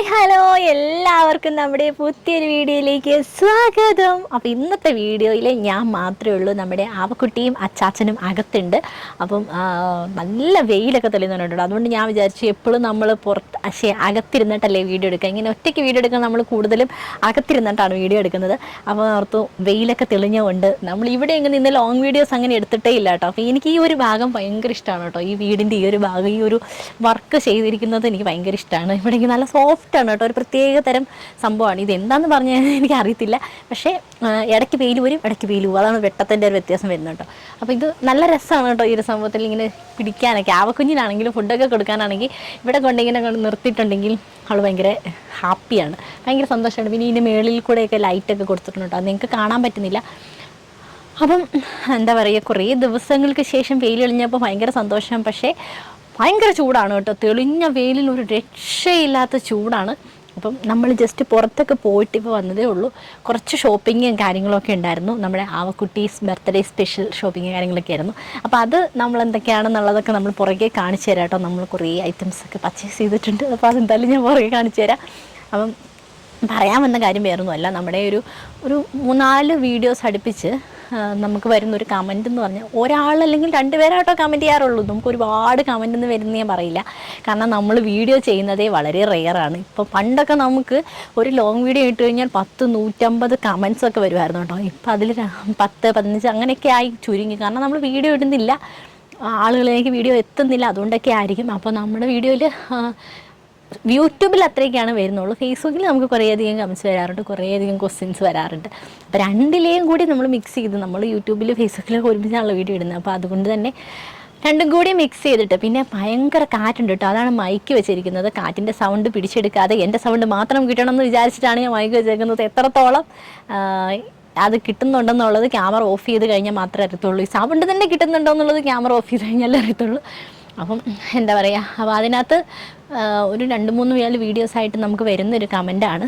Hi hello എല്ലാവർക്കും നമ്മുടെ പുതിയൊരു വീഡിയോയിലേക്ക് സ്വാഗതം. അപ്പോൾ ഇന്നത്തെ വീഡിയോയിൽ ഞാൻ മാത്രമേ ഉള്ളൂ. നമ്മുടെ ആവക്കുട്ടിയും അച്ചാച്ചനും അകത്തുണ്ട്. അപ്പം നല്ല വെയിലൊക്കെ തെളിയുന്നുണ്ടോ അതുകൊണ്ട് ഞാൻ വിചാരിച്ചു എപ്പോഴും നമ്മൾ പുറത്ത് പക്ഷേ അകത്തിരുന്നിട്ടല്ലേ വീഡിയോ എടുക്കുക. ഇങ്ങനെ ഒറ്റയ്ക്ക് വീഡിയോ എടുക്കാൻ നമ്മൾ കൂടുതലും അകത്തിരുന്നിട്ടാണ് വീഡിയോ എടുക്കുന്നത്. അപ്പോൾ ഓർത്തു വെയിലൊക്കെ തെളിഞ്ഞുകൊണ്ട് നമ്മൾ ഇവിടെ ഇങ്ങനെ നിന്ന് ലോങ് വീഡിയോസ് അങ്ങനെ എടുത്തിട്ടേ ഇല്ല കേട്ടോ. അപ്പോൾ എനിക്ക് ഈ ഒരു ഭാഗം ഭയങ്കര ഇഷ്ടമാണ് കേട്ടോ. ഈ വീടിന്റെ ഈ ഒരു ഭാഗം ഈ ഒരു വർക്ക് ചെയ്തിരിക്കുന്നത് എനിക്ക് ഭയങ്കര ഇഷ്ടമാണ് ഇവിടെ നല്ല സോഫ്റ്റ് ആണ് കേട്ടോ. ഒരു പ്രത്യേക തരം സംഭവമാണ്. ഇത് എന്താന്ന് പറഞ്ഞു എനിക്ക് അറിയത്തില്ല. പക്ഷേ ഇടയ്ക്ക് വെയിൽ വരും ഇടയ്ക്ക് വെയിൽ പോകും. അതാണ് വെട്ടത്തിന്റെ ഒരു വ്യത്യാസം വരുന്നത് കേട്ടോ. അപ്പോൾ ഇത് നല്ല രസമാണ് കേട്ടോ ഈ ഒരു സംഭവത്തിൽ ഇങ്ങനെ പിടിക്കാനൊക്കെ. ആവക്കുഞ്ഞിനാണെങ്കിലും ഫുഡൊക്കെ കൊടുക്കാനാണെങ്കിൽ ഇവിടെ കൊണ്ടിങ്ങനെ ഇങ്ങനെ നിർത്തിയിട്ടുണ്ടെങ്കിൽ അവൾ ഭയങ്കര ഹാപ്പിയാണ്. ഭയങ്കര സന്തോഷമാണ്. പിന്നെ ഇതിന്റെ മേളിൽ കൂടെയൊക്കെ ലൈറ്റൊക്കെ കൊടുത്തിട്ടുണ്ട് അത് നിങ്ങൾക്ക് കാണാൻ പറ്റുന്നില്ല. അപ്പം എന്താ പറയുക കുറേ ദിവസങ്ങൾക്ക് ശേഷം വെയിൽ തെളിഞ്ഞപ്പോൾ ഭയങ്കര സന്തോഷം. പക്ഷേ ഭയങ്കര ചൂടാണ് കേട്ടോ. തെളിഞ്ഞ വെയിലിൽ ഒരു രക്ഷയില്ലാത്ത ചൂടാണ്. അപ്പം നമ്മൾ ജസ്റ്റ് പുറത്തൊക്കെ പോയിട്ട് ഇപ്പോൾ വന്നതേ ഉള്ളൂ. കുറച്ച് ഷോപ്പിങ്ങും കാര്യങ്ങളൊക്കെ ഉണ്ടായിരുന്നു. നമ്മുടെ ആവക്കുട്ടീസ് ബർത്ത്ഡേ സ്പെഷ്യൽ ഷോപ്പിംഗ് കാര്യങ്ങളൊക്കെ ആയിരുന്നു. അപ്പോൾ അത് നമ്മൾ എന്തൊക്കെയാണെന്നുള്ളതൊക്കെ നമ്മൾ പുറകെ കാണിച്ചു തരാം കേട്ടോ. നമ്മൾ കുറേ ഐറ്റംസ് ഒക്കെ പർച്ചേസ് ചെയ്തിട്ടുണ്ട്. അപ്പോൾ അതെന്തായാലും ഞാൻ പുറകെ കാണിച്ചു തരാം. അപ്പം പറയാൻ വന്ന കാര്യം വേറൊന്നുമല്ല. നമ്മുടെ ഒരു ഒരു മൂന്നാൽ വീഡിയോസ് അടുപ്പിച്ച് നമുക്ക് വരുന്ന ഒരു കമന്റ് എന്ന് പറഞ്ഞാൽ ഒരാൾ അല്ലെങ്കിൽ രണ്ടുപേരായിട്ടോ കമന്റ് ചെയ്യാറുള്ളൂ. നമുക്ക് ഒരുപാട് കമന്റ് എന്ന് വരുന്ന ഞാൻ പറയില്ല. കാരണം നമ്മൾ വീഡിയോ ചെയ്യുന്നതേ വളരെ റെയറാണ് ഇപ്പോൾ പണ്ടൊക്കെ നമുക്ക് ഒരു ലോങ് വീഡിയോ ഇട്ട് കഴിഞ്ഞാൽ പത്ത് നൂറ്റമ്പത് കമൻസ് ഒക്കെ വരുമായിരുന്നു കേട്ടോ. ഇപ്പോൾ അതിൽ പത്ത് പതിനഞ്ച് അങ്ങനെയൊക്കെ ആയി ചുരുങ്ങി. കാരണം നമ്മൾ വീഡിയോ ഇടുന്നില്ല. ആളുകളിലേക്ക് വീഡിയോ എത്തുന്നില്ല. അതുകൊണ്ടൊക്കെ ആയിരിക്കും. അപ്പോൾ നമ്മുടെ വീഡിയോയിൽ യൂട്യൂബിൽ അത്രയൊക്കെയാണ് വരുന്നുള്ളൂ. ഫേസ്ബുക്കിൽ നമുക്ക് കുറേയധികം കമൻസ് വരാറുണ്ട് കുറേയധികം ക്വസ്റ്റ്യൻസ് വരാറുണ്ട്. അപ്പോൾ രണ്ടിലെയും കൂടി നമ്മൾ മിക്സ് ചെയ്ത് നമ്മൾ യൂട്യൂബിൽ ഫേസ്ബുക്കിലൊക്കെ ഒരുമിച്ചാണല്ലോ വീഡിയോ ഇടുന്നത്. അപ്പോൾ അതുകൊണ്ട് തന്നെ രണ്ടും കൂടി മിക്സ് ചെയ്തിട്ട് പിന്നെ ഭയങ്കര കാറ്റുണ്ട് കേട്ടോ. അതാണ് മൈക്ക് വെച്ചിരിക്കുന്നത്. കാറ്റിന്റെ സൗണ്ട് പിടിച്ചെടുക്കാതെ എന്റെ സൗണ്ട് മാത്രം കിട്ടണം എന്ന് വിചാരിച്ചിട്ടാണ് ഞാൻ മൈക്ക് വെച്ചേക്കുന്നത്. എത്രത്തോളം അത് കിട്ടുന്നുണ്ടെന്നുള്ളത് ക്യാമറ ഓഫ് ചെയ്ത് കഴിഞ്ഞാൽ മാത്രമേ അറിയത്തുള്ളൂ. ഈ സൗണ്ട് തന്നെ കിട്ടുന്നുണ്ടോ എന്നുള്ളത് ക്യാമറ ഓഫ് ചെയ്ത് കഴിഞ്ഞാലേ അറിയത്തുള്ളൂ. അപ്പം എന്താ പറയുക അപ്പോൾ അതിനകത്ത് ഒരു രണ്ട് മൂന്ന് പേര് വീഡിയോസായിട്ട് നമുക്ക് വരുന്നൊരു കമന്റാണ്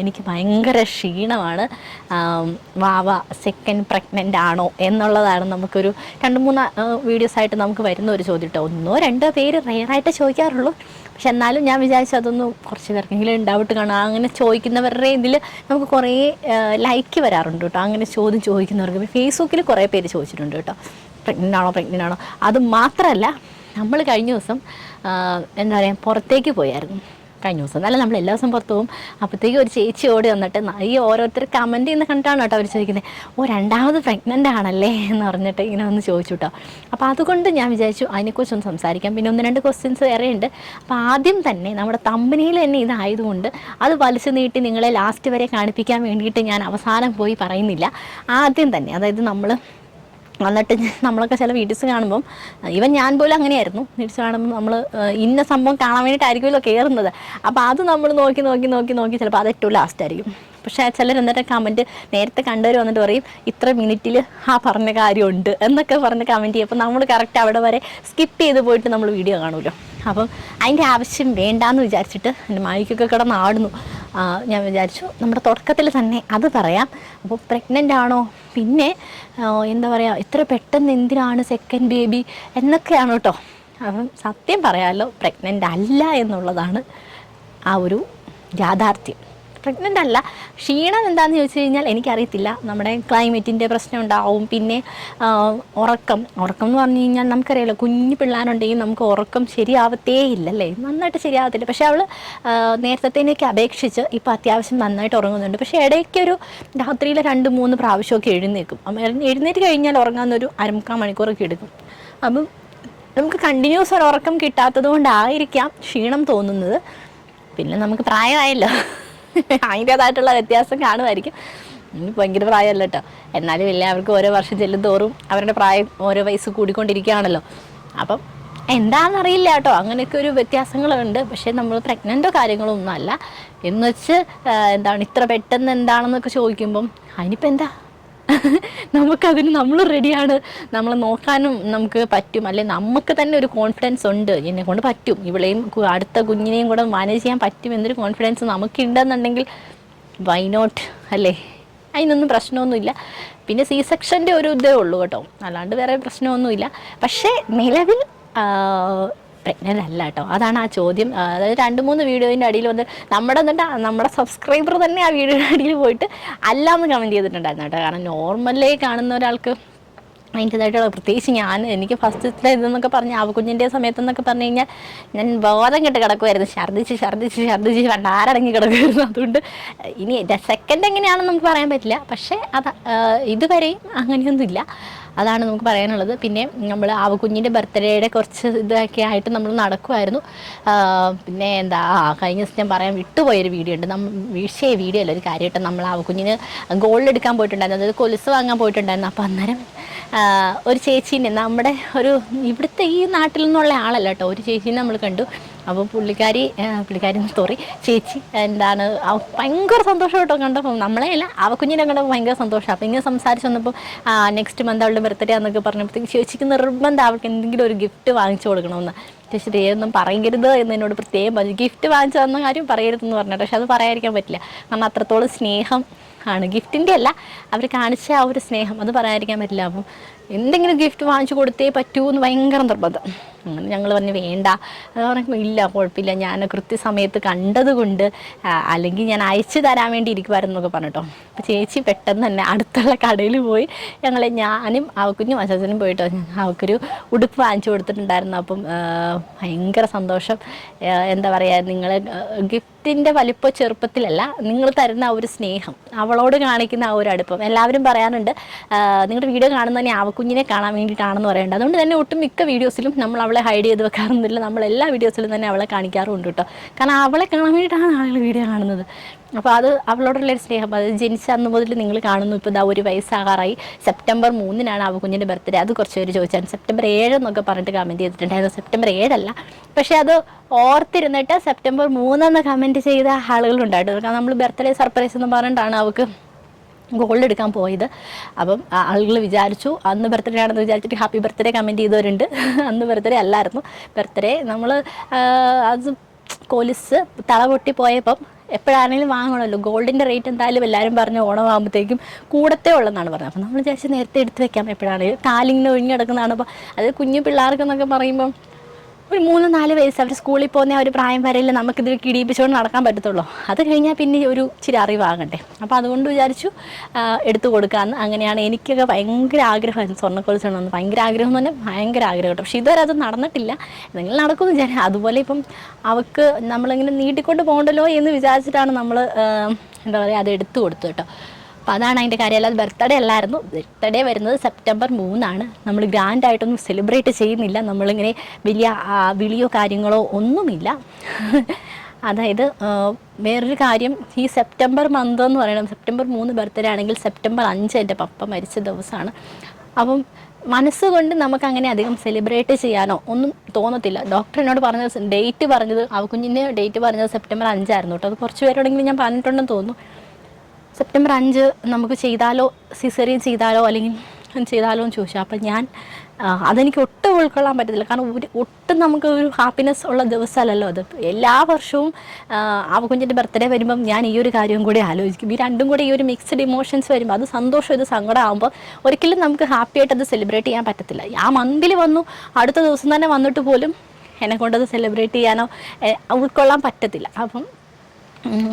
എനിക്ക് ഭയങ്കര ക്ഷീണമാണ്. വാവ സെക്കൻഡ് പ്രഗ്നന്റ് ആണോ എന്നുള്ളതാണ് നമുക്കൊരു രണ്ട് മൂന്ന് വീഡിയോസായിട്ട് നമുക്ക് വരുന്ന ഒരു ചോദ്യം കേട്ടോ ഒന്നോ രണ്ടോ പേര് റെയറായിട്ട് ചോദിക്കാറുള്ളൂ. പക്ഷെ എന്നാലും ഞാൻ വിചാരിച്ചു അതൊന്നും കുറച്ച് പേർക്കെങ്കിലും ഡൗട്ട് കാണാം. അങ്ങനെ ചോദിക്കുന്നവരുടെ ഇതിൽ നമുക്ക് കുറേ ലൈക്ക് വരാറുണ്ട് കേട്ടോ അങ്ങനെ ചോദ്യം ചോദിക്കുന്നവർക്ക്. ഫേസ്ബുക്കിൽ കുറേ പേര് ചോദിച്ചിട്ടുണ്ട് കേട്ടോ പ്രഗ്നന്റ് ആണോ പ്രഗ്നന്റ് ആണോ? അത് മാത്രമല്ല നമ്മൾ കഴിഞ്ഞ ദിവസം എന്താ പറയുക പുറത്തേക്ക് പോയായിരുന്നു. കഴിഞ്ഞ ദിവസം. അല്ല നമ്മൾ എല്ലാ ദിവസം പുറത്ത് പോകും. അപ്പോഴത്തേക്കും ഒരു ചേച്ചി ഓടി വന്നിട്ട് ഈ ഓരോരുത്തർ കമന്റ് ചെയ്യുന്ന കണ്ടാണ് കേട്ടോ അവർ ചോദിക്കുന്നത്? ഓ രണ്ടാമത് പ്രഗ്നന്റ് ആണല്ലേ? എന്ന് പറഞ്ഞിട്ട് ഇങ്ങനെ ഒന്ന് ചോദിച്ചു കേട്ടോ അപ്പോൾ അതുകൊണ്ട് ഞാൻ വിചാരിച്ചു അതിനെക്കുറിച്ചൊന്ന് സംസാരിക്കാം. പിന്നെ ഒന്ന് രണ്ട് ക്വസ്റ്റ്യൻസ് വേറെ ഉണ്ട്. അപ്പോൾ ആദ്യം തന്നെ നമ്മുടെ കമ്പനിയിൽ തന്നെ ഇതായതുകൊണ്ട് അത് വലിച്ചു നീട്ടി നിങ്ങളെ ലാസ്റ്റ് വരെ കാണിപ്പിക്കാൻ വേണ്ടിയിട്ട് ഞാൻ അവസാനം പോയി പറയുന്നില്ല. ആദ്യം തന്നെ അതായത് നമ്മൾ എന്നിട്ട് നമ്മളൊക്കെ ചില വീഡിയോസ് കാണുമ്പം ഈവൻ ഞാൻ പോലും അങ്ങനെയായിരുന്നു. വീഡിയോസ് കാണുമ്പോൾ നമ്മൾ ഇന്ന സംഭവം കാണാൻ വേണ്ടിയിട്ടായിരിക്കുമല്ലോ കയറുന്നത് അപ്പോൾ അത് നമ്മൾ നോക്കി നോക്കി നോക്കി നോക്കി ചിലപ്പോൾ അത് ഏറ്റവും ലാസ്റ്റ് ആയിരിക്കും. പക്ഷേ ചിലർ എന്നിട്ട് കമന്റ് നേരത്തെ കണ്ടവർ വന്നിട്ട് പറയും ഇത്ര മിനിറ്റിൽ ആ പറഞ്ഞ കാര്യമുണ്ട് എന്നൊക്കെ പറഞ്ഞ് കമന്റ് ചെയ്യും അപ്പോൾ നമ്മൾ കറക്റ്റ് അവിടെ വരെ സ്കിപ്പ് ചെയ്ത് പോയിട്ട് നമ്മൾ വീഡിയോ കാണുമല്ലോ. അപ്പം അതിന്റെ ആവശ്യം വേണ്ടാന്ന് വിചാരിച്ചിട്ട് എന്റെ മായിക്കൊക്കെ കിടന്ന് ആടുന്നു ആ, ഞാൻ വിചാരിച്ചു നമ്മുടെ തുടക്കത്തിൽ തന്നെ അത് പറയാം. അപ്പോൾ പ്രഗ്നന്റ് ആണോ? പിന്നെ എന്താ പറയുക ഇത്ര പെട്ടെന്ന് എന്തിനാണ് സെക്കൻഡ് ബേബി എന്നൊക്കെയാണ് കേട്ടോ. അപ്പം സത്യം പറയാമല്ലോ പ്രഗ്നന്റ് അല്ല എന്നുള്ളതാണ് ആ ഒരു യാഥാർത്ഥ്യം. പ്രഗ്നന്റ് അല്ല. ക്ഷീണം എന്താണെന്ന് ചോദിച്ചു കഴിഞ്ഞാൽ എനിക്കറിയത്തില്ല. നമ്മുടെ ക്ലൈമറ്റിന്റെ പ്രശ്നം ഉണ്ടാവും. പിന്നെ ഉറക്കം. ഉറക്കം എന്ന് പറഞ്ഞു കഴിഞ്ഞാൽ നമുക്കറിയാലോ കുഞ്ഞു പിള്ളേരുണ്ടെങ്കിൽ നമുക്ക് ഉറക്കം ശരിയാവത്തേ ഇല്ലല്ലേ? നന്നായിട്ട് ശരിയാവത്തില്ല. പക്ഷേ അവൾ നേരത്തേനൊക്കെ അപേക്ഷിച്ച് ഇപ്പോൾ അത്യാവശ്യം നന്നായിട്ട് ഉറങ്ങുന്നുണ്ട്. പക്ഷേ ഇടയ്ക്കൊരു രാത്രിയിൽ രണ്ട് മൂന്ന് പ്രാവശ്യമൊക്കെ എഴുന്നേക്കും എഴുന്നേറ്റ് കഴിഞ്ഞാൽ ഉറങ്ങാമെന്നൊരു അരമുക്കാൽ മണിക്കൂറൊക്കെ എടുക്കും. അപ്പം നമുക്ക് കണ്ടിന്യൂസ് ഒരു ഉറക്കം കിട്ടാത്തത് കൊണ്ടായിരിക്കാം ക്ഷീണം തോന്നുന്നത്. പിന്നെ നമുക്ക് പ്രായമായല്ലോ. അതിന്റേതായിട്ടുള്ള വ്യത്യാസം കാണുമായിരിക്കും. ഭയങ്കര പ്രായമല്ല കേട്ടോ എന്നാലും എല്ലാവർക്കും ഓരോ വർഷം ചെല്ലും തോറും അവരുടെ പ്രായം ഓരോ വയസ്സ് കൂടിക്കൊണ്ടിരിക്കുകയാണല്ലോ. അപ്പം എന്താണെന്നറിയില്ല കേട്ടോ അങ്ങനെയൊക്കെ ഒരു വ്യത്യാസങ്ങളുണ്ട്. പക്ഷേ നമ്മൾ പ്രഗ്നന്റോ കാര്യങ്ങളോ ഒന്നും അല്ല എന്ന് വെച്ച് എന്താണ് ഇത്ര പെട്ടെന്ന് എന്താണെന്നൊക്കെ ചോദിക്കുമ്പം അതിനിപ്പോൾ എന്താ നമുക്കതിന് നമ്മൾ റെഡിയാണ് നമ്മൾ നോക്കാനും നമുക്ക് പറ്റും. അല്ലെ നമുക്ക് തന്നെ ഒരു കോൺഫിഡൻസ് ഉണ്ട്. എന്നെ കൊണ്ട് പറ്റും ഇവളെയും അടുത്ത കുഞ്ഞിനെയും കൂടെ മാനേജ് ചെയ്യാൻ പറ്റും എന്നൊരു കോൺഫിഡൻസ് നമുക്കുണ്ടെന്നുണ്ടെങ്കിൽ വൈ നോട്ട് അല്ലേ? അതിനൊന്നും പ്രശ്നമൊന്നുമില്ല. പിന്നെ സി സെക്ഷന്റെ ഒരു ഇതേ ഉള്ളൂ കേട്ടോ. അല്ലാണ്ട് വേറെ പ്രശ്നമൊന്നുമില്ല. പക്ഷേ നിലവിൽ പ്രഗ്നന്റ് അല്ല കേട്ടോ. അതാണ് ആ ചോദ്യം. അതായത് രണ്ട് മൂന്ന് വീഡിയോയിന്റെ അടിയിൽ വന്ന് നമ്മുടെ എന്നിട്ട് നമ്മുടെ സബ്സ്ക്രൈബർ തന്നെ ആ വീഡിയോയുടെ അടിയിൽ പോയിട്ട് അല്ല എന്ന് കമന്റ് ചെയ്തിട്ടുണ്ടായിരുന്നു കേട്ടോ. കാരണം നോർമലേ കാണുന്ന ഒരാൾക്ക് അതിന്റെതായിട്ടുള്ള പ്രത്യേകിച്ച് ഞാൻ എനിക്ക് ഫസ്റ്റത്തെ ഇതെന്നൊക്കെ പറഞ്ഞ് അവക്കുഞ്ഞിന്റെ സമയത്തെന്നൊക്കെ പറഞ്ഞു കഴിഞ്ഞാൽ ഞാൻ ബോധം കെട്ട് കിടക്കുമായിരുന്നു ഛർദ്ദിച്ച് ഛർദ്ദിച്ച് ഛർദ്ദിച്ച് കണ്ടാരടങ്ങി കിടക്കുമായിരുന്നു അതുകൊണ്ട് ഇനി സെക്കൻഡ് എങ്ങനെയാണെന്ന് നമുക്ക് പറയാൻ പറ്റില്ല. പക്ഷേ അത് ഇതുവരെയും അങ്ങനെയൊന്നുമില്ല. അതാണ് നമുക്ക് പറയാനുള്ളത്. പിന്നെ നമ്മൾ ആവക്കുഞ്ഞിന്റെ ബർത്ത്ഡേയുടെ കുറച്ച് ഇതൊക്കെ ആയിട്ട് നമ്മൾ നടക്കുമായിരുന്നു പിന്നെ എന്താ കഴിഞ്ഞ ദിവസം ഞാൻ പറയാൻ വിട്ടുപോയൊരു വീഡിയോ ഉണ്ട്. നമ്മൾ വീഴ്ചയെ വീഡിയോ അല്ല ഒരു കാര്യമായിട്ട് നമ്മൾ ആവക്കുഞ്ഞിന് ഗോൾഡ് എടുക്കാൻ പോയിട്ടുണ്ടായിരുന്നു. അതായത് കൊലുസ് വാങ്ങാൻ പോയിട്ടുണ്ടായിരുന്നു. അപ്പോൾ അന്നേരം ഒരു ചേച്ചീനെ നമ്മുടെ ഒരു ഇവിടുത്തെ ഈ നാട്ടിൽ നിന്നുള്ള ആളല്ല കേട്ടോ. ഒരു ചേച്ചീനെ നമ്മൾ കണ്ടു. അപ്പോൾ പുള്ളിക്കാരി പുള്ളിക്കാരി സോറി ചേച്ചി എന്താണ് ഭയങ്കര സന്തോഷം കേട്ടോ കണ്ടപ്പോൾ നമ്മളെ അല്ല അവ കുഞ്ഞിനെ കണ്ടപ്പോൾ ഭയങ്കര സന്തോഷം. അപ്പോൾ ഇങ്ങനെ സംസാരിച്ച് വന്നപ്പോൾ നെക്സ്റ്റ് മന്ത് അവളുടെ ബർത്ത്ഡേ എന്നൊക്കെ പറഞ്ഞപ്പോഴത്തേക്ക് ചേച്ചിക്ക് നിർബന്ധം അവൾക്ക് എന്തെങ്കിലും ഒരു ഗിഫ്റ്റ് വാങ്ങിച്ചു കൊടുക്കണമെന്ന്. ചേച്ചി പറയരുത് എന്ന് എന്നോട് പ്രത്യേകം ഗിഫ്റ്റ് വാങ്ങിച്ചു തന്ന കാര്യം പറയരുതെന്ന് പറഞ്ഞു. പക്ഷെ അത് പറയാതിരിക്കാൻ പറ്റില്ല. കാരണം അത്രത്തോളം സ്നേഹം ആണ്. ഗിഫ്റ്റിന്റെ അല്ല അവർ കാണിച്ച ആ ഒരു സ്നേഹം. അത് പറയാതിരിക്കാൻ പറ്റില്ല. അപ്പം എന്തെങ്കിലും ഗിഫ്റ്റ് വാങ്ങിച്ചു കൊടുത്തേ പറ്റൂ എന്ന് ഭയങ്കര നിർബന്ധം. അങ്ങനെ ഞങ്ങൾ പറഞ്ഞു വേണ്ട. അത് പറഞ്ഞപ്പോൾ ഇല്ല കുഴപ്പമില്ല. ഞാൻ കൃത്യസമയത്ത് കണ്ടതുകൊണ്ട് അല്ലെങ്കിൽ ഞാൻ അയച്ചു തരാൻ വേണ്ടി ഇരിക്കുമായിരുന്നു എന്നൊക്കെ പറഞ്ഞിട്ടോ. അപ്പോൾ ചേച്ചി പെട്ടെന്ന് തന്നെ അടുത്തുള്ള കടയിൽ പോയി ഞങ്ങളെ ഞാനും അവക്കുഞ്ഞും അച്ഛനും പോയിട്ടോ. അവക്കൊരു ഉടുപ്പ് വാങ്ങിച്ചു കൊടുത്തിട്ടുണ്ടായിരുന്നു. അപ്പം ഭയങ്കര സന്തോഷം. എന്താ പറയുക നിങ്ങൾ ഗിഫ്റ്റിന്റെ വലിപ്പ ചെറുപ്പത്തിലല്ല നിങ്ങൾ തരുന്ന ആ ഒരു സ്നേഹം അവളോട് കാണിക്കുന്ന ആ ഒരു അടുപ്പം. എല്ലാവരും പറയാനുണ്ട് നിങ്ങളുടെ വീഡിയോ കാണുന്ന തന്നെ ആവക്കുഞ്ഞിനെ കാണാൻ വേണ്ടിയിട്ടാണെന്ന് പറയേണ്ടത് അതുകൊണ്ട് തന്നെ ഒട്ടും മിക്ക വീഡിയോസിലും നമ്മൾ അവളെ ഹൈഡ് ചെയ്ത് വെക്കാറൊന്നുമില്ല. നമ്മൾ എല്ലാ വീഡിയോസിലും തന്നെ അവളെ കാണിക്കാറുണ്ട് കേട്ടോ. കാരണം അവളെ കാണാൻ വേണ്ടിയിട്ടാണ് ആളുകൾ വീഡിയോ കാണുന്നത്. അപ്പോൾ അത് അവളോടുള്ള ഒരു സ്നേഹം. അത് ജനിച്ച അന്ന് മുതൽ നിങ്ങൾ കാണുന്നു. ഇപ്പോൾ ഇതാ ഒരു വയസ്സാകാറായി. സെപ്റ്റംബർ മൂന്നിനാണ് അവ കുഞ്ഞിന്റെ ബർത്ത്ഡേ. അത് കുറച്ച് പേര് ചോദിച്ചാൽ സെപ്റ്റംബർ ഏഴ് എന്നൊക്കെ പറഞ്ഞിട്ട് കമന്റ് ചെയ്തിട്ടുണ്ടായിരുന്നു. സെപ്റ്റംബർ ഏഴല്ല. പക്ഷേ അത് ഓർത്തിരുന്നിട്ട് സെപ്റ്റംബർ മൂന്നെന്ന് കമന്റ് ചെയ്ത ആളുകളുണ്ടായിട്ട് കാരണം നമ്മൾ ബർത്ത്ഡേ സർപ്രൈസ് എന്ന് പറഞ്ഞിട്ടാണ് അവക്ക് ഗോൾഡ് എടുക്കാൻ പോയത്. അപ്പം ആളുകൾ വിചാരിച്ചു അന്ന് ബർത്ത്ഡേ ആണെന്ന് വിചാരിച്ചിട്ട് ഹാപ്പി ബർത്ത്ഡേ കമന്റ് ചെയ്തവരുണ്ട്. അന്ന് ബർത്ത്ഡേ അല്ലായിരുന്നു. ബർത്ത്ഡേ നമ്മൾ അത് കോലിസ് തള പൊട്ടി പോയപ്പം എപ്പോഴാണെങ്കിലും വാങ്ങണമല്ലോ. ഗോൾഡിന്റെ റേറ്റ് എന്തായാലും എല്ലാവരും പറഞ്ഞു ഓണമാകുമ്പോഴത്തേക്കും കൂടത്തേ ഉള്ളതെന്നാണ് പറഞ്ഞത്. അപ്പോൾ നമ്മൾ വിചാരിച്ച് നേരത്തെ എടുത്ത് വെക്കാം എപ്പോഴാണെങ്കിലും. കാലിങ്ങനെ ഒഴിഞ്ഞ് കിടക്കുന്നതാണ്. അപ്പോൾ അത് കുഞ്ഞു പിള്ളേർക്കെന്നൊക്കെ പറയുമ്പം ഒരു മൂന്ന് നാല് വയസ്സ് അവർ സ്കൂളിൽ പോകുന്ന ഒരു പ്രായം വരെയല്ലേ നമുക്കിത് കിടിയിപ്പിച്ചുകൊണ്ട് നടക്കാൻ പറ്റത്തുള്ളൂ. അത് കഴിഞ്ഞാൽ പിന്നെ ഒരു ഇച്ചിരി അറിവാകണ്ടേ. അപ്പോൾ അതുകൊണ്ട് വിചാരിച്ചു എടുത്തു കൊടുക്കാമെന്ന് അങ്ങനെയാണ് എനിക്കൊക്കെ ഭയങ്കര ആഗ്രഹമായിരുന്നു സ്വർണക്കൊലുസ് വേണമെന്ന് ഭയങ്കര ആഗ്രഹം എന്ന് പറഞ്ഞാൽ ഭയങ്കര ആഗ്രഹം കേട്ടോ പക്ഷേ ഇതുവരെ അത് നടന്നിട്ടില്ല. നിങ്ങൾ നടക്കുമെന്ന് വിചാരിച്ചാൽ അതുപോലെ ഇപ്പം അവൾക്ക് നമ്മളിങ്ങനെ നീട്ടിക്കൊണ്ട് പോകണ്ടല്ലോ എന്ന് വിചാരിച്ചിട്ടാണ് നമ്മൾ എന്താ പറയുക അത് എടുത്തു കൊടുത്തു കേട്ടോ. അപ്പോൾ അതാണ് അതിന്റെ കാര്യം. അല്ലാതെ ബർത്ത്ഡേ അല്ലായിരുന്നു. ബർത്ത്ഡേ വരുന്നത് സെപ്റ്റംബർ മൂന്നാണ്. നമ്മൾ ഗ്രാൻഡ് ആയിട്ടൊന്നും സെലിബ്രേറ്റ് ചെയ്യുന്നില്ല. നമ്മളിങ്ങനെ വലിയ ആ, വിളിയോ കാര്യങ്ങളോ ഒന്നുമില്ല. അതായത് ആ, വേറൊരു കാര്യം. ഈ സെപ്റ്റംബർ മന്ത് എന്ന് പറയുന്നത് സെപ്റ്റംബർ മൂന്ന് ബർത്ത്ഡേ ആണെങ്കിൽ സെപ്റ്റംബർ അഞ്ച് എന്റെ പപ്പ മരിച്ച ദിവസമാണ്. അപ്പം മനസ്സുകൊണ്ട് നമുക്ക് അങ്ങനെ അധികം സെലിബ്രേറ്റ് ചെയ്യാനോ ഒന്നും തോന്നത്തില്ല. ഡോക്ടർ എന്നോട് പറഞ്ഞത് ഡേറ്റ് പറഞ്ഞത് അവക്കുഞ്ഞിന്റെ ഡേറ്റ് പറഞ്ഞത് സെപ്റ്റംബർ അഞ്ചായിരുന്നു കേട്ടോ. അത് കുറച്ച് പേരോടെങ്കിലും ഞാൻ പറഞ്ഞിട്ടുണ്ടെന്ന് തോന്നുന്നു. സെപ്റ്റംബർ അഞ്ച് നമുക്ക് ചെയ്താലോ സിസറിയും ചെയ്താലോ അല്ലെങ്കിൽ ചെയ്താലോ എന്ന് ചോദിച്ചു. അപ്പം ഞാൻ അതെനിക്ക് ഒട്ടും ഉൾക്കൊള്ളാൻ പറ്റത്തില്ല. കാരണം ഒരു ഒട്ടും നമുക്ക് ഒരു ഹാപ്പിനെസ് ഉള്ള ദിവസമല്ലല്ലോ അത്. എല്ലാ വർഷവും ആ കുഞ്ഞിന്റെ ബർത്ത്ഡേ വരുമ്പം ഞാൻ ഈ ഒരു കാര്യവും കൂടി ആലോചിക്കും. ഈ രണ്ടും കൂടി ഈ ഒരു മിക്സ്ഡ് ഇമോഷൻസ് വരുമ്പോൾ അത് സന്തോഷം ഇത് സങ്കടമാകുമ്പോൾ ഒരിക്കലും നമുക്ക് ഹാപ്പി ആയിട്ട് അത് സെലിബ്രേറ്റ് ചെയ്യാൻ പറ്റത്തില്ല. ആ മന്തിൽ വന്നു അടുത്ത ദിവസം തന്നെ വന്നിട്ട് പോലും എന്നെ കൊണ്ടത് സെലിബ്രേറ്റ് ചെയ്യാനോ ഉൾക്കൊള്ളാൻ പറ്റത്തില്ല. അപ്പം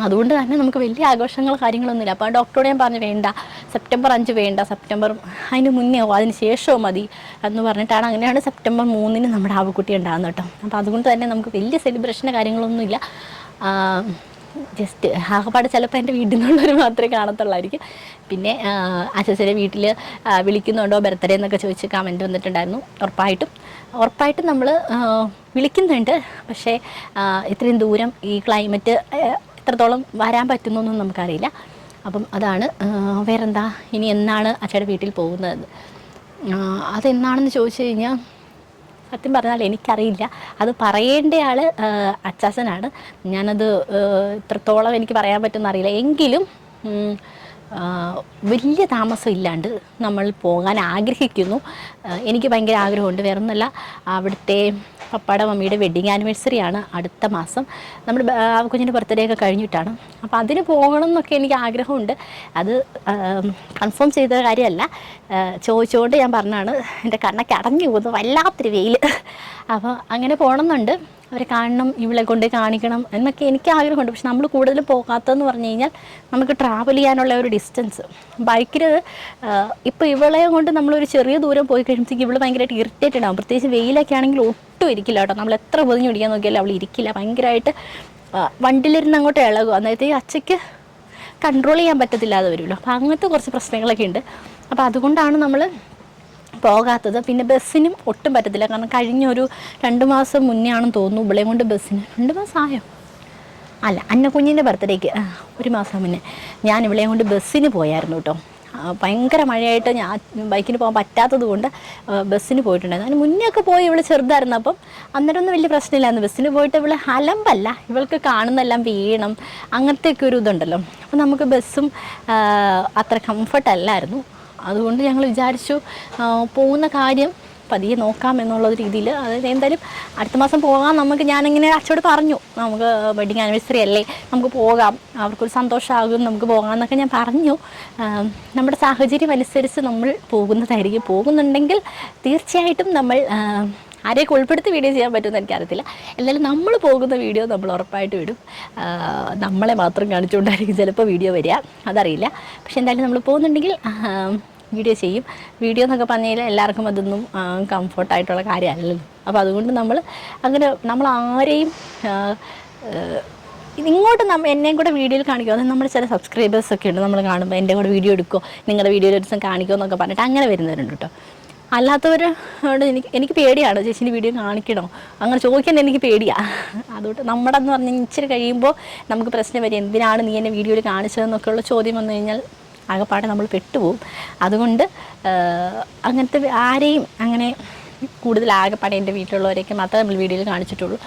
അതുകൊണ്ട് തന്നെ നമുക്ക് വലിയ ആഘോഷങ്ങൾ കാര്യങ്ങളൊന്നുമില്ല. അപ്പോൾ ഡോക്ടറോട് ഞാൻ പറഞ്ഞു വേണ്ട സെപ്റ്റംബർ അഞ്ച് വേണ്ട സെപ്റ്റംബർ അതിന് മുന്നേ അതിന് ശേഷവും മതി എന്ന് പറഞ്ഞിട്ടാണ് അങ്ങനെയാണ് സെപ്റ്റംബർ മൂന്നിന് നമ്മുടെ ആവുകുട്ടി ഉണ്ടാകുന്നത് കേട്ടോ. അപ്പോൾ അതുകൊണ്ട് തന്നെ നമുക്ക് വലിയ സെലിബ്രേഷന്റെ കാര്യങ്ങളൊന്നുമില്ല. ജസ്റ്റ് ആകപ്പാട് ചിലപ്പോൾ എന്റെ വീട്ടിൽ നിന്നുള്ളവർ മാത്രമേ കാണത്തുള്ളായിരിക്കും. പിന്നെ അച്ഛന്റെ വീട്ടിൽ വിളിക്കുന്നുണ്ടോ ബർത്ത്ഡേ എന്നൊക്കെ ചോദിച്ച് കമന്റ് വന്നിട്ടുണ്ടായിരുന്നു ഉറപ്പായിട്ടും. ഉറപ്പായിട്ടും നമ്മൾ വിളിക്കുന്നുണ്ട്. പക്ഷേ ഇത്രയും ദൂരം ഈ ക്ലൈമറ്റ് എത്രത്തോളം വരാൻ പറ്റുന്നൊന്നും നമുക്കറിയില്ല. അപ്പം അതാണ് വേറെന്താ? ഇനി എന്നാണ് അച്ഛയുടെ വീട്ടിൽ പോകുന്നത്? അതെന്നാണെന്ന് ചോദിച്ചു കഴിഞ്ഞാൽ സത്യം പറഞ്ഞാൽ എനിക്കറിയില്ല. അത് പറയേണ്ട ആൾ അച്ചാസനാണ് ഞാനത് ഇത്രത്തോളം എനിക്ക് പറയാൻ പറ്റുമെന്നറിയില്ല എങ്കിലും വലിയ താമസം ഇല്ലാണ്ട് നമ്മൾ പോകാൻ ആഗ്രഹിക്കുന്നു. എനിക്ക് ഭയങ്കര ആഗ്രഹമുണ്ട്. വേറെ ഒന്നുമല്ല അവിടുത്തെ പപ്പാടെ മമ്മിയുടെ വെഡ്ഡിങ് ആനിവേഴ്സറി ആണ് അടുത്ത മാസം. നമ്മൾ കുഞ്ഞിന്റെ ബർത്ത്ഡേ ഒക്കെ കഴിഞ്ഞിട്ടാണ്. അപ്പോൾ അതിന് പോകണം എന്നൊക്കെ എനിക്ക് ആഗ്രഹമുണ്ട്. അത് കൺഫേം ചെയ്ത കാര്യമല്ല. ചോദിച്ചുകൊണ്ട് ഞാൻ പറഞ്ഞാണ് എന്റെ കണ്ണൊക്കെ അടഞ്ഞു പോകുന്നു വല്ലാത്തൊരു വെയിൽ അപ്പോൾ അങ്ങനെ പോകണമെന്നുണ്ട്. അവരെ കാണണം ഇവളെ കൊണ്ട് കാണിക്കണം എന്നൊക്കെ എനിക്ക് ആഗ്രഹമുണ്ട്. പക്ഷെ നമ്മൾ കൂടുതൽ പോകാത്തതെന്ന് പറഞ്ഞു കഴിഞ്ഞാൽ നമുക്ക് ട്രാവൽ ചെയ്യാനുള്ള ഒരു ഡിസ്റ്റൻസ് ബൈക്കിൽ ഇപ്പോൾ ഇവളെ കൊണ്ട് നമ്മളൊരു ചെറിയ ദൂരം പോയി കഴിയുമ്പോഴത്തേക്ക് ഇവൾ ഭയങ്കരമായിട്ട് ഇറിറ്റേറ്റഡ് ആകും പ്രത്യേകിച്ച് വെയിലൊക്കെ ആണെങ്കിൽ ഒട്ടും ഇരിക്കില്ല കേട്ടോ. നമ്മൾ എത്ര പൊതിഞ്ഞ് പിടിക്കാൻ നോക്കിയാലും അവൾ ഇരിക്കില്ല. ഭയങ്കരമായിട്ട് വണ്ടിയിലിരുന്ന് അങ്ങോട്ട് ഇളകും. അന്നേരത്തേക്ക് അച്ചയ്ക്ക് കൺട്രോൾ ചെയ്യാൻ പറ്റത്തില്ലാതെ വരുമല്ലോ. അപ്പോൾ അങ്ങനത്തെ കുറച്ച് പ്രശ്നങ്ങളൊക്കെ ഉണ്ട്. അപ്പോൾ അതുകൊണ്ടാണ് നമ്മൾ പോകാത്തത്. പിന്നെ ബസ്സിനും ഒട്ടും പറ്റത്തില്ല. കാരണം കഴിഞ്ഞ ഒരു രണ്ട് മാസം മുന്നേ ആണെന്ന് തോന്നുന്നു ഇവിളെയും കൊണ്ട് ബസ്സിന്. രണ്ട് മാസം ആയോ അല്ല അന്നക്കുഞ്ഞിന്റെ ബർത്ത്ഡേക്ക്. ഒരു മാസം മുന്നേ. ഞാൻ ഇവിളെയും കൊണ്ട് ബസ്സിന് പോയായിരുന്നു കേട്ടോ. ഭയങ്കര മഴയായിട്ട് ഞാൻ ബൈക്കിന് പോകാൻ പറ്റാത്തത് കൊണ്ട് ബസ്സിന് പോയിട്ടുണ്ടായിരുന്നു. അതിന് മുന്നേ ഒക്കെ പോയി ഇവൾ ചെറുതായിരുന്നു. അപ്പം അന്നേരം ഒന്നും വലിയ പ്രശ്നമില്ലായിരുന്നു. ബസ്സിന് പോയിട്ട് ഇവൾ അലമ്പല്ല. ഇവൾക്ക് കാണുന്നെല്ലാം വീണം. അങ്ങനത്തെ ഒക്കെ ഒരു ഇതുണ്ടല്ലോ. അപ്പം നമുക്ക് ബസ്സും അത്ര കംഫർട്ട് അല്ലായിരുന്നു. അതുകൊണ്ട് ഞങ്ങൾ വിചാരിച്ചു പോകുന്ന കാര്യം പതിയെ നോക്കാം എന്നുള്ള രീതിയിൽ. അതായത് എന്തായാലും അടുത്ത മാസം പോകാം. നമുക്ക് ഞാനിങ്ങനെ അച്ചോട് പറഞ്ഞു നമുക്ക് വെഡിങ് ആനിവേഴ്സറി അല്ലേ? നമുക്ക് പോകാം. അവർക്കൊരു സന്തോഷമാകും. നമുക്ക് പോകാം എന്നൊക്കെ ഞാൻ പറഞ്ഞു. നമ്മുടെ സാഹചര്യം അനുസരിച്ച് നമ്മൾ പോകുന്നതായിരിക്കും. പോകുന്നുണ്ടെങ്കിൽ തീർച്ചയായിട്ടും നമ്മൾ ആരെയൊക്കെ ഉൾപ്പെടുത്തി വീഡിയോ ചെയ്യാൻ പറ്റുമെന്ന് എനിക്കറിയത്തില്ല. എന്തായാലും നമ്മൾ പോകുന്ന വീഡിയോ നമ്മൾ ഉറപ്പായിട്ട് വിടും നമ്മളെ മാത്രം കാണിച്ചുകൊണ്ടായിരിക്കും ചിലപ്പോൾ വീഡിയോ വരിക. അതറിയില്ല. പക്ഷെ എന്തായാലും നമ്മൾ പോകുന്നുണ്ടെങ്കിൽ വീഡിയോ ചെയ്യും. വീഡിയോ എന്നൊക്കെ പറഞ്ഞു കഴിഞ്ഞാൽ എല്ലാവർക്കും അതൊന്നും കംഫർട്ടായിട്ടുള്ള കാര്യമല്ലല്ലോ. അപ്പോൾ അതുകൊണ്ട് നമ്മൾ അങ്ങനെ നമ്മൾ ആരെയും ഇങ്ങോട്ട് നമ്മ എന്നെയും കൂടെ വീഡിയോയിൽ കാണിക്കുമോ അത് നമ്മുടെ ചില സബ്സ്ക്രൈബേഴ്സ് ഒക്കെ ഉണ്ട് നമ്മൾ കാണുമ്പോൾ എന്റെ കൂടെ വീഡിയോ എടുക്കുമോ നിങ്ങളുടെ വീഡിയോയിൽ ഒരു ദിവസം കാണിക്കുമോ എന്നൊക്കെ പറഞ്ഞിട്ട് അങ്ങനെ വരുന്നവരുണ്ട് കേട്ടോ. അല്ലാത്തവരോട് എനിക്ക് എനിക്ക് പേടിയാണ്. ചേച്ചീന്റെ വീഡിയോ കാണിക്കണോ? അങ്ങനെ ചോദിക്കാൻ എനിക്ക് പേടിയാണ് അതുകൊണ്ട് നമ്മുടെ എന്ന് പറഞ്ഞാൽ ഇച്ചിരി കഴിയുമ്പോൾ നമുക്ക് പ്രശ്നം വരും. എന്തിനാണ് നീ എന്നെ വീഡിയോയിൽ കാണിച്ചതെന്നൊക്കെയുള്ള ചോദ്യം വന്നു കഴിഞ്ഞാൽ ആകെപ്പാടെ നമ്മൾ പെട്ടുപോകും അതുകൊണ്ട് അങ്ങനത്തെ ആരെയും അങ്ങനെ കൂടുതൽ ആകെപ്പാടെ എന്റെ വീട്ടിലുള്ളവരെയൊക്കെ മാത്രമേ നമ്മൾ വീഡിയോയിൽ കാണിച്ചിട്ടുള്ളൂ.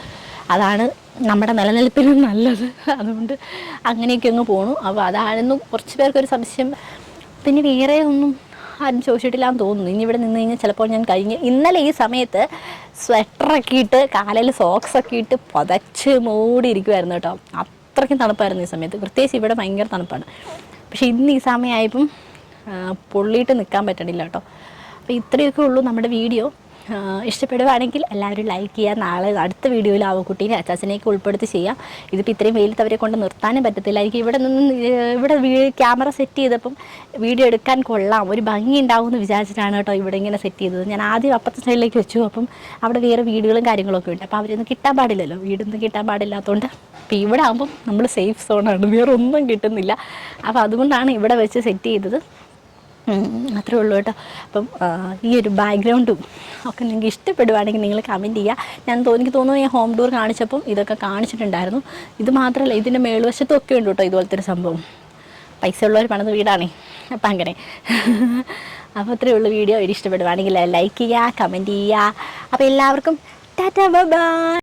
അതാണ് നമ്മുടെ നിലനിൽപ്പിന് നല്ലത്. അതുകൊണ്ട് അങ്ങനെയൊക്കെ അങ്ങ് പോണു. അപ്പോൾ അതായിരുന്നു കുറച്ച് പേർക്കൊരു സംശയം. പിന്നെ വേറെ ഒന്നും ആരും ചോദിച്ചിട്ടില്ലാന്ന് തോന്നുന്നു. ഇനി ഇവിടെ നിന്ന് കഴിഞ്ഞാൽ ചിലപ്പോൾ ഞാൻ കഴിഞ്ഞ് ഇന്നലെ ഈ സമയത്ത് സ്വെറ്ററൊക്കെ ഇട്ട് കാലിൽ സോക്സൊക്കെ ഇട്ട് പുതച്ച് മൂടി ഇരിക്കുമായിരുന്നു കേട്ടോ. അത്രയ്ക്കും തണുപ്പായിരുന്നു ഈ സമയത്ത്. പ്രത്യേകിച്ച് ഇവിടെ ഭയങ്കര തണുപ്പാണ്. പക്ഷേ ഇന്ന് ഈ സമയമായപ്പം പൊള്ളിയിട്ട് നിൽക്കാൻ പറ്റണില്ല കേട്ടോ. അപ്പോൾ ഇത്രയൊക്കെ ഉള്ളൂ നമ്മുടെ വീഡിയോ. ഇഷ്ടപ്പെടുവാണെങ്കിൽ എല്ലാവരും ലൈക്ക് ചെയ്യുക. നാളെ അടുത്ത വീഡിയോയിൽ ആവക്കുട്ടീനെ അച്ചാച്ചനെയൊക്കെ ഉൾപ്പെടുത്തി ചെയ്യാം. ഇതിപ്പോൾ ഇത്രയും വെയിലത്ത് അവരെ കൊണ്ട് നിർത്താനും പറ്റത്തില്ല എനിക്ക് ഇവിടെ നിന്ന് ഇവിടെ ക്യാമറ സെറ്റ് ചെയ്തപ്പം വീഡിയോ എടുക്കാൻ കൊള്ളാം. ഒരു ഭംഗി ഉണ്ടാവും എന്ന് വിചാരിച്ചിട്ടാണ് കേട്ടോ ഇവിടെ ഇങ്ങനെ സെറ്റ് ചെയ്തത്. ഞാൻ ആദ്യം അപ്പുറത്തെ സൈഡിലേക്ക് വെച്ചു. അപ്പം അവിടെ വേറെ വീടുകളും കാര്യങ്ങളൊക്കെ ഉണ്ട്. അപ്പോൾ അവരൊന്നും കിട്ടാൻ പാടില്ലല്ലോ. വീടൊന്നും കിട്ടാൻ പാടില്ലാത്തതുകൊണ്ട് അപ്പോൾ ഇവിടെ ആകുമ്പം നമ്മൾ സേഫ് സോണാണ് വേറെ ഒന്നും കിട്ടുന്നില്ല. അപ്പോൾ അതുകൊണ്ടാണ് ഇവിടെ വെച്ച് സെറ്റ് ചെയ്തത്. അത്രേ ഉള്ളൂ കേട്ടോ. അപ്പം ഈ ഒരു ബാക്ക്ഗ്രൗണ്ടും ഒക്കെ നിങ്ങൾക്ക് ഇഷ്ടപ്പെടുവാണെങ്കിൽ നിങ്ങൾ കമന്റ് ചെയ്യുക ഞാൻ എനിക്ക് തോന്നുന്നു ഞാൻ ഹോം ടൂർ കാണിച്ചപ്പം ഇതൊക്കെ കാണിച്ചിട്ടുണ്ടായിരുന്നു. ഇത് മാത്രമല്ല ഇതിന്റെ മേളുവശത്തും ഒക്കെ ഉണ്ട് കേട്ടോ ഇതുപോലത്തെ ഒരു സംഭവം. പൈസ ഉള്ളവർ പണിത് വീടാണേ. അപ്പം അങ്ങനെ. അപ്പോൾ അത്രേ ഉള്ളൂ വീഡിയോ ഇഷ്ടപ്പെടുവാണെങ്കിൽ ലൈക്ക് ചെയ്യുക കമന്റ് ചെയ്യുക അപ്പോൾ എല്ലാവർക്കും ടാറ്റ ബൈ